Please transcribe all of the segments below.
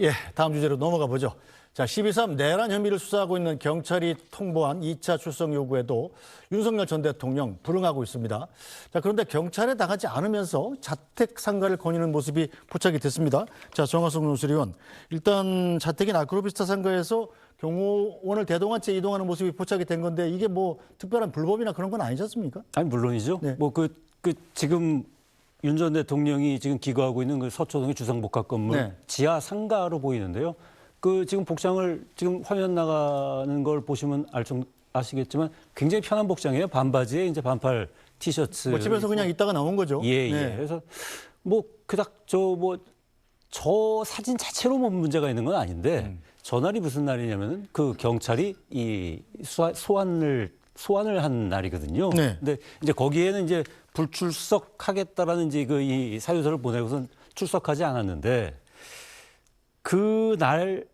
예, 다음 주제로 넘어가 보죠. 자, 12.3 내란 혐의를 수사하고 있는 경찰이 통보한 2차 출석 요구에도 윤석열 전 대통령 불응하고 있습니다. 자, 그런데 경찰에 나가지 않으면서 자택 상가를 거니는 모습이 포착이 됐습니다. 자, 정화성 논술위원. 일단 자택인 아크로비스타 상가에서 경호원을 대동한 채 이동하는 모습이 포착이 된 건데 이게 뭐 특별한 불법이나 그런 건 아니지 않습니까? 아니 물론이죠. 네. 뭐그 그 지금 윤 전 대통령이 지금 기거하고 있는 그 서초동의 주상복합 건물 네. 지하 상가로 보이는데요. 그 지금 복장을 지금 화면 나가는 걸 보시면 알 정, 아시겠지만 굉장히 편한 복장이에요. 반바지에 이제 반팔 티셔츠. 뭐 집에서 그냥 있다가 나온 거죠. 예, 예. 네. 그래서 뭐 그닥 저 뭐 저 사진 자체로 뭐 문제가 있는 건 아닌데 음. 전날이 무슨 날이냐면은 그 경찰이 이 수화, 소환을 소환을 한 날이거든요. 네. 근데 이제 거기에는 이제 불출석하겠다라는 이제 그 이 사유서를 보내고선 출석하지 않았는데 그날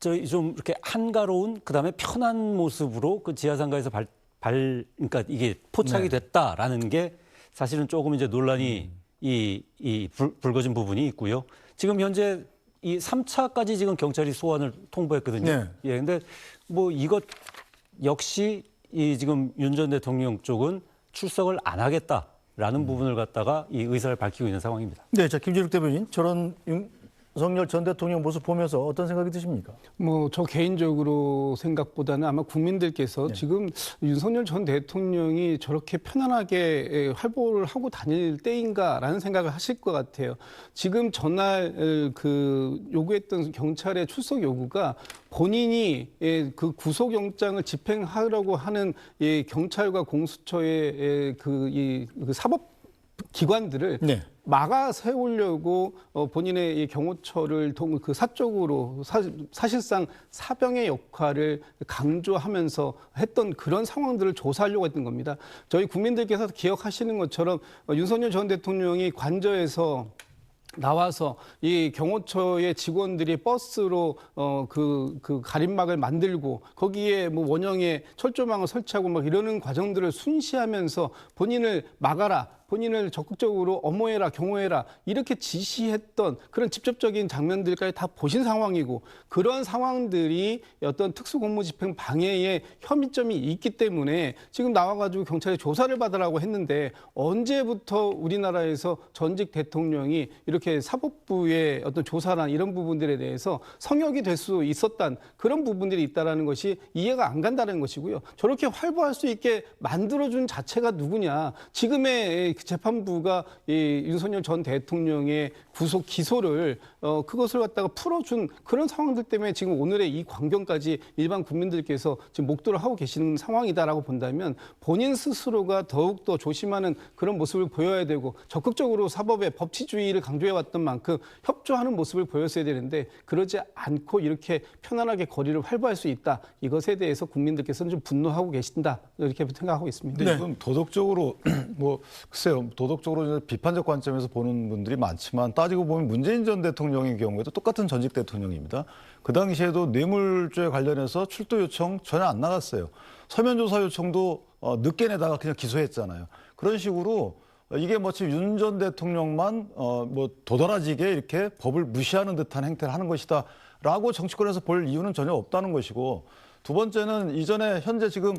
저희 좀 이렇게 한가로운 그다음에 편한 모습으로 그 지하상가에서 발, 발 그러니까 이게 포착이 네. 됐다라는 게 사실은 조금 이제 논란이 이, 이 불, 불거진 부분이 있고요. 지금 현재 이 3차까지 지금 경찰이 소환을 통보했거든요. 네. 예. 근데 뭐 이것 역시 이 지금 윤 전 대통령 쪽은 출석을 안 하겠다 라는 부분을 갖다가 이 의사를 밝히고 있는 상황입니다. 네, 자 김진욱 대변인 저런 윤석열 전 대통령 모습 보면서 어떤 생각이 드십니까? 뭐 저 개인적으로 생각보다는 아마 국민들께서 지금 윤석열 전 대통령이 저렇게 편안하게 에, 활보를 하고 다닐 때인가라는 생각을 하실 것 같아요. 지금 전날 에, 그 요구했던 경찰의 출석 요구가 본인이 예, 그 구속영장을 집행하려고 하는 예, 경찰과 공수처의 예, 그이 그 사법 기관들을 네. 막아 세우려고 어, 본인의 이 경호처를 동, 그 사적으로 사, 사실상 사병의 역할을 강조하면서 했던 그런 상황들을 조사하려고 했던 겁니다. 저희 국민들께서 기억하시는 것처럼 어, 윤석열 전 대통령이 관저에서 나와서 이 경호처의 직원들이 버스로 어그 그 가림막을 만들고 거기에 뭐 원형의 철조망을 설치하고 막 이러는 과정들을 순시하면서 본인을 막아라 본인을 적극적으로 엄호해라 경호해라 이렇게 지시했던 그런 직접적인 장면들까지 다 보신 상황이고 그런 상황들이 어떤 특수공무집행 방해의 혐의점이 있기 때문에 지금 나와가지고 경찰에 조사를 받으라고 했는데 언제부터 우리나라에서 전직 대통령이 이렇게 사법부의 어떤 조사나 이런 부분들에 대해서 성역이 될 수 있었단 그런 부분들이 있다라는 것이 이해가 안 간다는 것이고요. 저렇게 활보할 수 있게 만들어준 자체가 누구냐? 지금의 그 재판부가 이 윤석열 전 대통령의 구속 기소를 어 그것을 갖다가 풀어준 그런 상황들 때문에 지금 오늘의 이 광경까지 일반 국민들께서 지금 목도를 하고 계시는 상황이다라고 본다면 본인 스스로가 더욱 더 조심하는 그런 모습을 보여야 되고 적극적으로 사법의 법치주의를 강조해 왔던 만큼 협조하는 모습을 보였어야 되는데 그러지 않고 이렇게 편안하게 거리를 활보할 수 있다 이것에 대해서 국민들께서는 좀 분노하고 계신다 이렇게 생각하고 있습니다. 네. 이건 도덕적으로 뭐 글쎄요 도덕적으로 비판적 관점에서 보는 분들이 많지만 따지고 보면 문재인 전 대통령의 경우에도 똑같은 전직 대통령입니다. 그 당시에도 뇌물죄 관련해서 출두 요청 전혀 안 나갔어요. 서면 조사 요청도 어, 늦게 내다가 그냥 기소했잖아요. 그런 식으로 이게 마치 윤 전 대통령만 어, 뭐 도드라지게 이렇게 법을 무시하는 듯한 행태를 하는 것이다라고 정치권에서 볼 이유는 전혀 없다는 것이고 두 번째는 이전에 현재 지금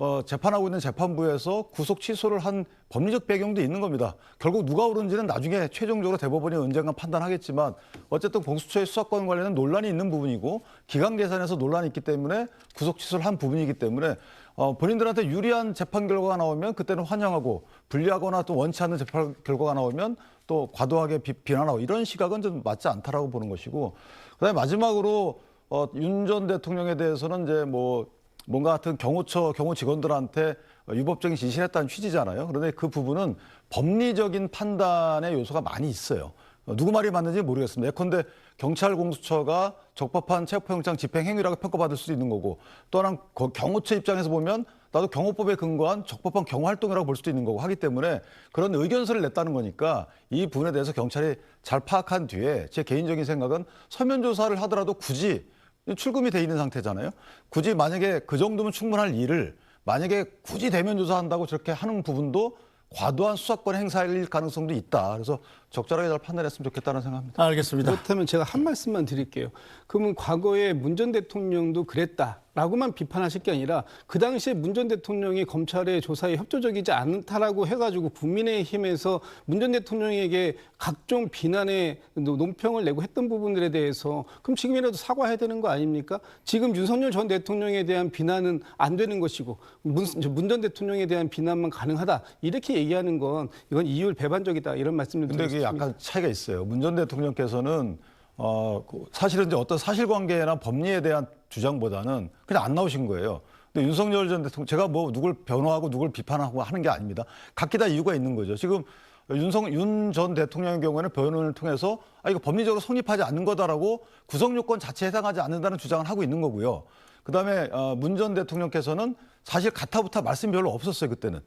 어, 재판하고 있는 재판부에서 구속 취소를 한 법리적 배경도 있는 겁니다. 결국 누가 옳은지는 나중에 최종적으로 대법원이 언젠가 판단하겠지만 어쨌든 공수처의 수사권 관련된 논란이 있는 부분이고 기강 계산에서 논란이 있기 때문에 구속 취소를 한 부분이기 때문에 어, 본인들한테 유리한 재판 결과가 나오면 그때는 환영하고 불리하거나 또 원치 않는 재판 결과가 나오면 또 과도하게 비, 비난하고 이런 시각은 좀 맞지 않다라고 보는 것이고 그다음에 마지막으로 어, 윤 전 대통령에 대해서는 이제 뭐 뭔가 같은 경호처 경호 직원들한테 유법적인 지시를 했다는 취지잖아요. 그런데 그 부분은 법리적인 판단의 요소가 많이 있어요. 어, 누구 말이 맞는지 모르겠습니다. 예컨대 경찰 공수처가 적법한 체포영장 집행 행위라고 평가받을 수도 있는 거고 또 하나 그 경호처 입장에서 보면 나도 경호법에 근거한 적법한 경호 활동이라고 볼 수도 있는 거고 하기 때문에 그런 의견서를 냈다는 거니까 이 부분에 대해서 경찰이 잘 파악한 뒤에 제 개인적인 생각은 서면 조사를 하더라도 굳이 출금이 돼 있는 상태잖아요. 굳이 만약에 그 정도면 충분할 일을 만약에 굳이 대면 조사한다고 저렇게 하는 부분도 과도한 수사권 행사일 가능성도 있다. 그래서 적절하게 잘 판단했으면 좋겠다는 생각합니다. 알겠습니다. 그렇다면 제가 한 말씀만 드릴게요. 그러면 과거에 문 전 대통령도 그랬다 라고만 비판하실 게 아니라 그 당시에 문 전 대통령이 검찰의 조사에 협조적이지 않다라고 해가지고 국민의힘에서 문 전 대통령에게 각종 비난의 노- 논평을 내고 했던 부분들에 대해서 그럼 지금이라도 사과해야 되는 거 아닙니까? 지금 윤석열 전 대통령에 대한 비난은 안 되는 것이고 문 전 대통령에 대한 비난만 가능하다 이렇게 얘기하는 건 이건 이율 배반적이다 이런 말씀을 근데 드리고 싶습니다. 약간 차이가 있어요. 문 전 대통령께서는 어, 그 사실은 이제 어떤 사실관계나 법리에 대한 주장보다는 그냥 안 나오신 거예요. 근데 윤석열 전 대통령, 제가 뭐 누굴 변호하고 누굴 비판하고 하는 게 아닙니다. 각기 다 이유가 있는 거죠. 지금 윤석, 윤 전 대통령의 경우에는 변호를 통해서 아, 이거 법리적으로 성립하지 않는 거다라고 구성 요건 자체에 해당하지 않는다는 주장을 하고 있는 거고요. 그 다음에 어, 문전 대통령께서는 사실 가타부타 말씀이 별로 없었어요, 그때는.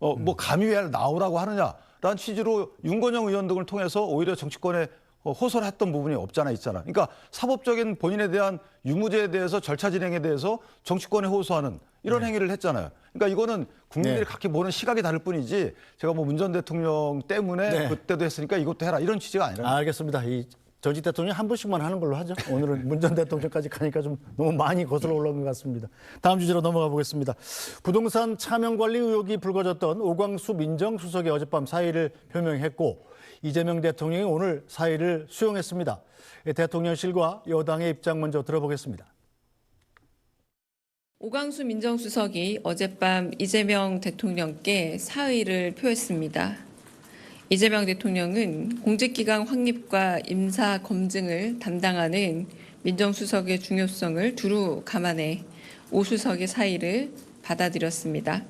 어, 뭐 감히 왜 나오라고 하느냐라는 취지로 윤건영 의원 등을 통해서 오히려 정치권에 어, 호소를 했던 부분이 없잖아 있잖아. 그러니까 사법적인 본인에 대한 유무죄에 대해서 절차 진행에 대해서 정치권에 호소하는 이런 행위를 했잖아요. 그러니까 이거는 국민들이 네. 각기 보는 시각이 다를 뿐이지 제가 뭐 문 전 대통령 때문에 네. 그때도 했으니까 이것도 해라 이런 취지가 아니라 알겠습니다. 이 전직 대통령 한 분씩만 하는 걸로 하죠. 오늘은 문 전 대통령까지 가니까 좀 너무 많이 거슬러 올라온 것 같습니다. 다음 주제로 넘어가 보겠습니다. 부동산 차명 관리 의혹이 불거졌던 오광수 민정수석이 어젯밤 사의를 표명했고 이재명 대통령이 오늘 사의를 수용했습니다. 대통령실과 여당의 입장 먼저 들어보겠습니다. 오광수 민정수석이 어젯밤 이재명 대통령께 사의를 표했습니다. 이재명 대통령은 공직기강 확립과 임사 검증을 담당하는 민정수석의 중요성을 두루 감안해 오 수석의 사의를 받아들였습니다.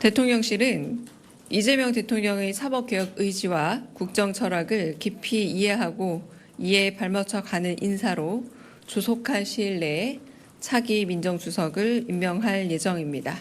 대통령실은 이재명 대통령의 사법개혁 의지와 국정 철학을 깊이 이해하고 이에 발맞춰 가는 인사로 조속한 시일 내에 차기 민정수석을 임명할 예정입니다.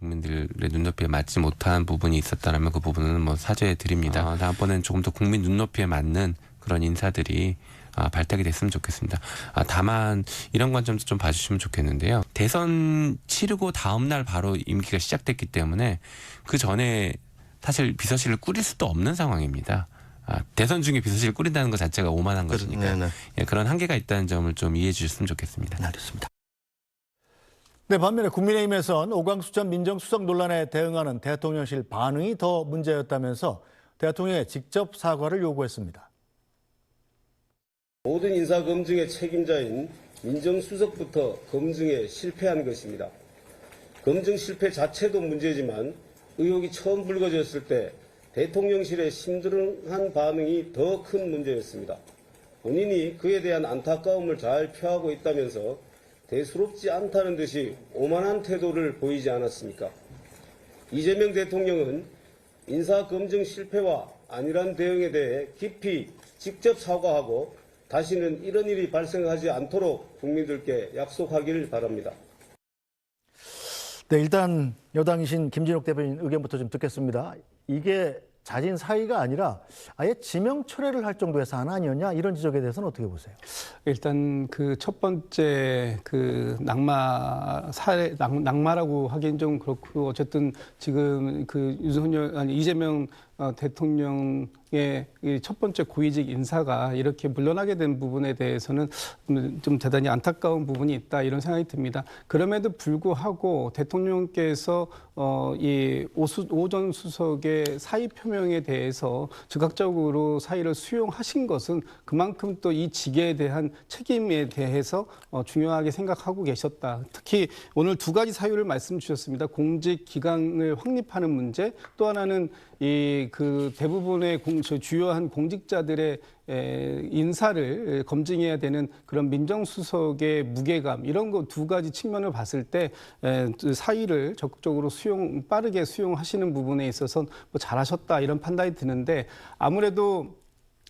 국민들의 눈높이에 맞지 못한 부분이 있었다면 그 부분은 뭐 사죄해 드립니다. 다음번에는 조금 더 국민 눈높이에 맞는 그런 인사들이 아, 발탁이 됐으면 좋겠습니다. 아, 다만 이런 관점도 좀 봐주시면 좋겠는데요. 대선 치르고 다음 날 바로 임기가 시작됐기 때문에 그 전에 사실 비서실을 꾸릴 수도 없는 상황입니다. 아, 대선 중에 비서실을 꾸린다는 것 자체가 오만한 것이니까 네 네. 예, 그런 한계가 있다는 점을 좀 이해해 주셨으면 좋겠습니다. 알겠습니다. 네, 반면에 국민의힘에선 오광수 전 민정수석 논란에 대응하는 대통령실 반응이 더 문제였다면서 대통령의 직접 사과를 요구했습니다. 모든 인사 검증의 책임자인 민정수석부터 검증에 실패한 것입니다. 검증 실패 자체도 문제지만 의혹이 처음 불거졌을 때 대통령실의 심드렁한 반응이 더 큰 문제였습니다. 본인이 그에 대한 안타까움을 잘 표하고 있다면서 대수롭지 않다는 듯이 오만한 태도를 보이지 않았습니까? 이재명 대통령은 인사 검증 실패와 안일한 대응에 대해 깊이 직접 사과하고 다시는 이런 일이 발생하지 않도록 국민들께 약속하기를 바랍니다. 네, 일단 여당이신 김진욱 대변인 의견부터 좀 듣겠습니다. 이게 자진 사의가 아니라 아예 지명 철회를 할 정도의 사안 아니었냐 이런 지적에 대해서는 어떻게 보세요? 일단 그 첫 번째 그 낙마 사례 낙, 낙마라고 하기엔 좀 그렇고 어쨌든 지금 그 윤석열 아니 이재명 어, 대통령 의 이첫 번째 고위직 인사가 이렇게 물러나게 된 부분에 대해서는 음, 좀 대단히 안타까운 부분이 있다 이런 생각이 듭니다. 그럼에도 불구하고 대통령께서 어, 이 오수, 오전 수석의 사의 표명에 대해서 즉각적으로 사의를 수용하신 것은 그만큼 또 이 직에 대한 책임에 대해서 어, 중요하게 생각하고 계셨다. 특히 오늘 두 가지 사유를 말씀 주셨습니다. 공직 기강을 확립하는 문제, 또 하나는 이 그 대부분의 공, 저 주요한 공직자들의 에, 인사를 검증해야 되는 그런 민정수석의 무게감 이런 거 두 가지 측면을 봤을 때 에, 그 사의를 적극적으로 수용 빠르게 수용하시는 부분에 있어서는 뭐 잘하셨다 이런 판단이 드는데 아무래도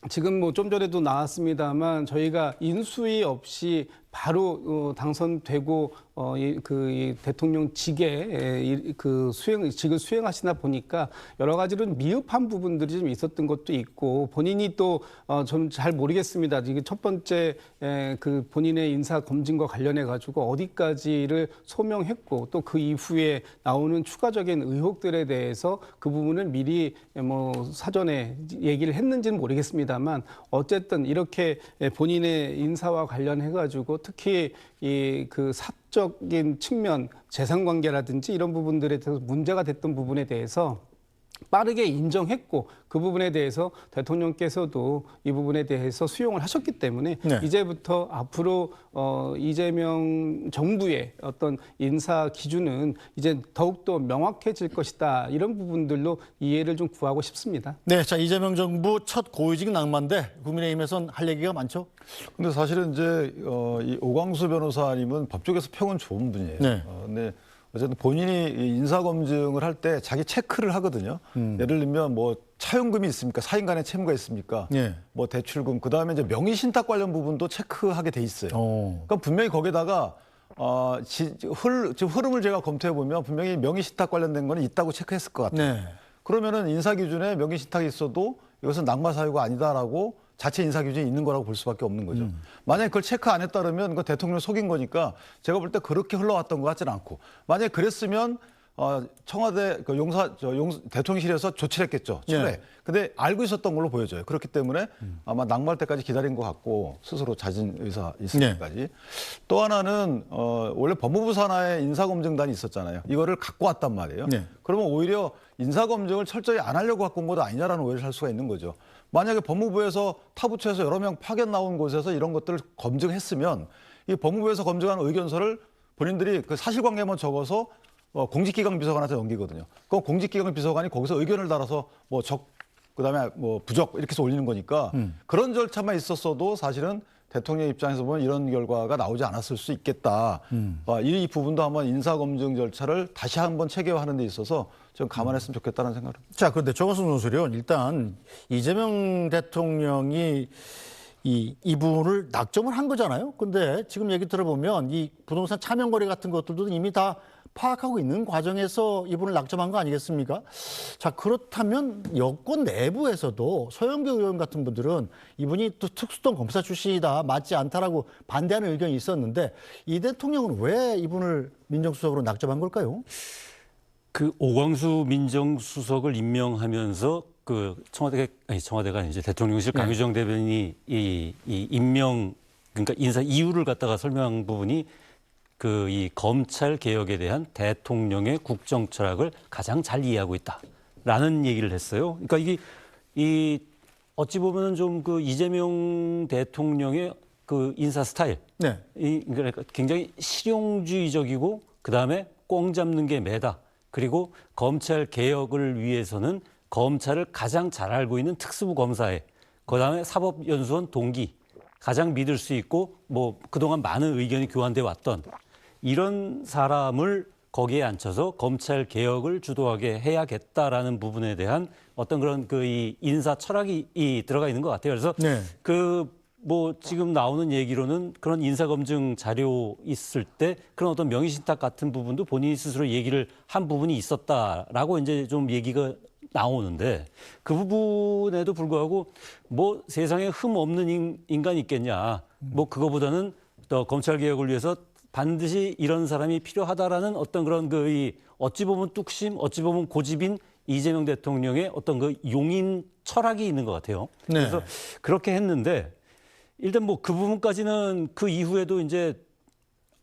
지금 뭐 좀 전에도 나왔습니다만 저희가 인수위 없이 바로 어, 당선되고 어, 이, 그이 대통령 직에 이, 그 수행 직을 수행하시다 보니까 여러 가지로 미흡한 부분들이 좀 있었던 것도 있고 본인이 또 좀 잘 모르겠습니다. 이게 첫 번째 에, 그 본인의 인사 검증과 관련해 가지고 어디까지를 소명했고 또 그 이후에 나오는 추가적인 의혹들에 대해서 그 부분을 미리 뭐 사전에 얘기를 했는지는 모르겠습니다만 어쨌든 이렇게 본인의 인사와 관련해 가지고 특히 이 그 사적인 측면 재산 관계라든지 이런 부분들에 대해서 문제가 됐던 부분에 대해서 빠르게 인정했고 그 부분에 대해서 대통령께서도 이 부분에 대해서 수용을 하셨기 때문에 네. 이제부터 앞으로 어 이재명 정부의 어떤 인사 기준은 이제 더욱더 명확해질 것이다 이런 부분들로 이해를 좀 구하고 싶습니다. 네, 자 이재명 정부 첫 고위직 낭만대 국민의힘에선 할 얘기가 많죠. 근데 사실은 이제 어, 이 오광수 변호사님은 법조계에서 평은 좋은 분이에요. 네. 어, 근데 어쨌든 본인이 이 인사 검증을 할 때 자기 체크를 하거든요. 예를 들면 뭐 차용금이 있습니까? 사인간의 채무가 있습니까? 예. 뭐 대출금 그 다음에 이제 명의 신탁 관련 부분도 체크하게 돼 있어요. 어. 그러니까 분명히 거기다가 어, 지, 흐, 지금 흐름을 제가 검토해 보면 분명히 명의 신탁 관련된 거는 있다고 체크했을 것 같아요. 네. 그러면은 인사 기준에 명의 신탁이 있어도 이것은 낙마 사유가 아니다라고 자체 인사 기준이 있는 거라고 볼 수밖에 없는 거죠. 만약에 그걸 체크 안 했다면 그 대통령 속인 거니까 제가 볼 때 그렇게 흘러왔던 것 같지는 않고 만약에 그랬으면 어, 청와대 그 용사 저 용, 대통령실에서 조치를 했겠죠. 초에. 네. 근데 알고 있었던 걸로 보여져요. 그렇기 때문에 아마 낙마할 때까지 기다린 것 같고 스스로 자진 의사 있을 네. 때까지. 또 하나는 어, 원래 법무부 산하에 인사검증단이 있었잖아요. 이거를 갖고 왔단 말이에요. 네. 그러면 오히려 인사검증을 철저히 안 하려고 갖고 온 것도 아니냐라는 오해를 할 수가 있는 거죠. 만약에 법무부에서 타 부처에서 여러 명 파견 나온 곳에서 이런 것들을 검증했으면 이 법무부에서 검증한 의견서를 본인들이 그 사실관계만 적어서 어, 공직기강 비서관한테 넘기거든요. 그럼 공직기강 비서관이 거기서 의견을 달아서 뭐 적, 그다음에 뭐 부적 이렇게 해서 올리는 거니까 그런 절차만 있었어도 사실은 대통령 입장에서 보면 이런 결과가 나오지 않았을 수 있겠다. 어, 이 부분도 한번 인사검증 절차를 다시 한번 체계화하는 데 있어서 좀 감안했으면 좋겠다는 생각을 합니다. 자, 그런데 정호순 논술위원 일단 이재명 대통령이 이 이분을 낙점을 한 거잖아요. 근데 지금 얘기 들어보면 이 부동산 차명 거래 같은 것들도 이미 다 파악하고 있는 과정에서 이분을 낙점한 거 아니겠습니까? 자, 그렇다면 여권 내부에서도 소영교 의원 같은 분들은 이분이 또 특수통 검사 출신이다, 맞지 않다라고 반대하는 의견이 있었는데 이 대통령은 왜 이분을 민정수석으로 낙점한 걸까요? 그 오광수 민정수석을 임명하면서 그 청와대 아니 청와대가 아니죠 대통령실 네. 강유정 대변인이 이, 이 임명 그러니까 인사 이유를 갖다가 설명한 부분이 그 이 검찰 개혁에 대한 대통령의 국정 철학을 가장 잘 이해하고 있다라는 얘기를 했어요. 그러니까 이게 이 어찌 보면은 좀 그 이재명 대통령의 그 인사 스타일 네. 이 그러니까 굉장히 실용주의적이고 그 다음에 꽁 잡는 게 매다. 그리고 검찰 개혁을 위해서는 검찰을 가장 잘 알고 있는 특수부 검사에 그 다음에 사법연수원 동기 가장 믿을 수 있고 뭐 그동안 많은 의견이 교환돼 왔던 이런 사람을 거기에 앉혀서 검찰 개혁을 주도하게 해야겠다라는 부분에 대한 어떤 그런 그 이 인사 철학이 이 들어가 있는 것 같아요. 그래서 네. 그뭐 지금 나오는 얘기로는 그런 인사 검증 자료 있을 때 그런 어떤 명의 신탁 같은 부분도 본인이 스스로 얘기를 한 부분이 있었다라고 이제 좀 얘기가 나오는데 그 부분에도 불구하고 뭐 세상에 흠 없는 인- 인간이 있겠냐 뭐 그거보다는 더 검찰 개혁을 위해서 반드시 이런 사람이 필요하다라는 어떤 그런 그 이 어찌 보면 뚝심 어찌 보면 고집인 이재명 대통령의 어떤 그 용인 철학이 있는 것 같아요. 네. 그래서 그렇게 했는데 일단 뭐 그 부분까지는 그 이후에도 이제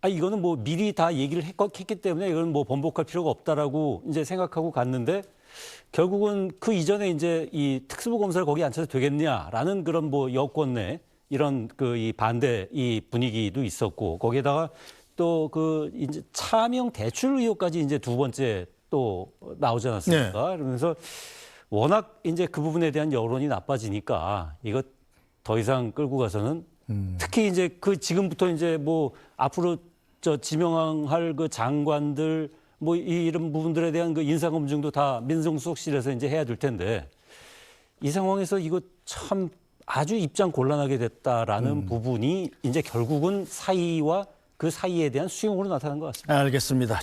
아 이거는 뭐 미리 다 얘기를 했, 했기 때문에 이건 뭐 번복할 필요가 없다라고 이제 생각하고 갔는데 결국은 그 이전에 이제 이 특수부 검사를 거기 앉혀도 되겠냐라는 그런 뭐 여권 내 이런 그 이 반대 이 분위기도 있었고 거기에다가 또 그 이제 차명 대출 의혹까지 이제 두 번째 또 나오지 않았습니까? 그러면서 워낙 이제 그 부분에 대한 여론이 나빠지니까 이거 더 이상 끌고 가서는 특히 이제 그 지금부터 이제 뭐 앞으로 저 지명할 그 장관들 뭐 이- 이런 부분들에 대한 그 인사 검증도 다 민정수석실에서 이제 해야 될 텐데 이 상황에서 이거 참 아주 입장 곤란하게 됐다라는 부분이 이제 결국은 사이와 그 사이에 대한 수용으로 나타난 것 같습니다. 알겠습니다.